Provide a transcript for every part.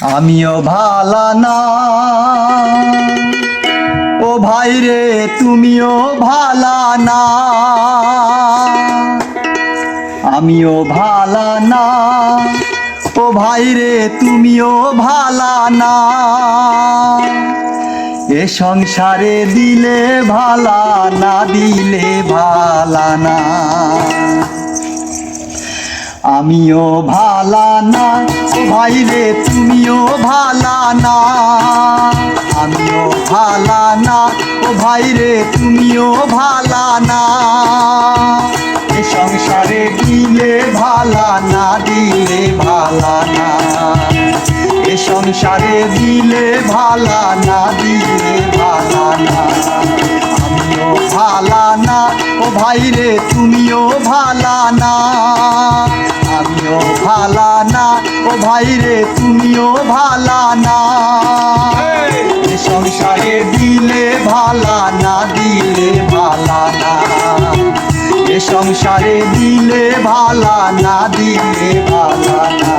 আমিও ভালা না। ও ভাই রে, তুমিও ভালা না। আমিও ভালা না। ও ভাই রে, তুমিও ভালা না। এ সংসারে দিলে ভালা না, দিলে ভালা না। আমিও ভালা না ও ভাই রে তুমিও ভালা না। আমিও ভালা না, ও ভাই রে তুমিও ভালা না। এ সংসারে দিলে ভালা না, দিলে ভালা না। সংসারে দিলে ভালা না দিলে ভালা না। আমিও ভালা না, ও ভাই রে, তুমিও ভালা না। আমিও ভালা না, ও ভাই রে, তুমিও ভালা না। সংসারে দিলে ভালা না দিলে ভালা না। এ সংসারে দিলে ভালা না দিলে ভালা না।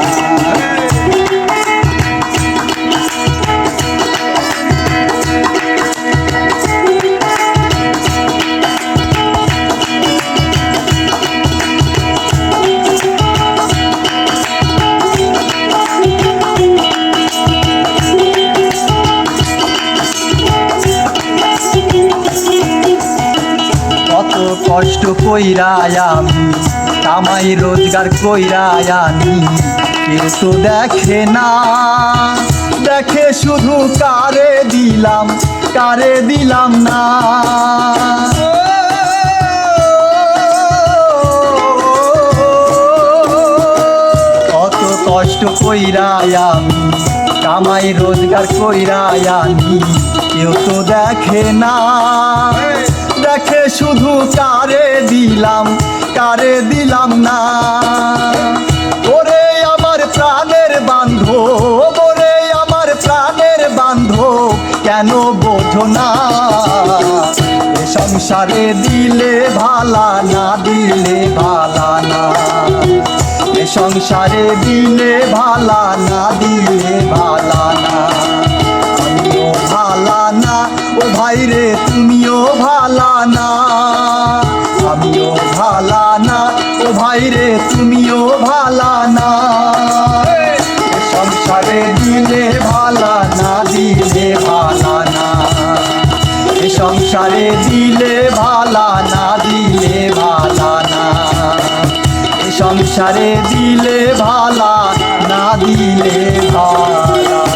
কষ্ট কইরা আমি, কামাই রোজগার কইরা আনি কেউ তো দেখে না, দেখে শুধু কারে দিলাম কারে দিলাম না। কত কষ্ট কইরা আমি, কামাই রোজগার কইরা আনি কেউ তো দেখে না শুধু কারে দিলাম কারে দিলাম না। ওরে আমার প্রাণের বান্ধব, ওরে আমার প্রাণের বান্ধব, কেন বোঝো না? সংসারে দিলে ভালা না, দিলে ভালা না। সংসারে দিলে ভালা না, দিলে ভালা না। ও ভাই রে তুমিও ভালা না। আমিও ভালা না। ও ভাই রে তুমিও ভালা না। সংসারে দিলে ভালা না, দিলে ভালা না। এ সংসারে দিলে ভালা না, দিলে ভালা না। সংসারে দিলে ভালা না, দিলে ভালা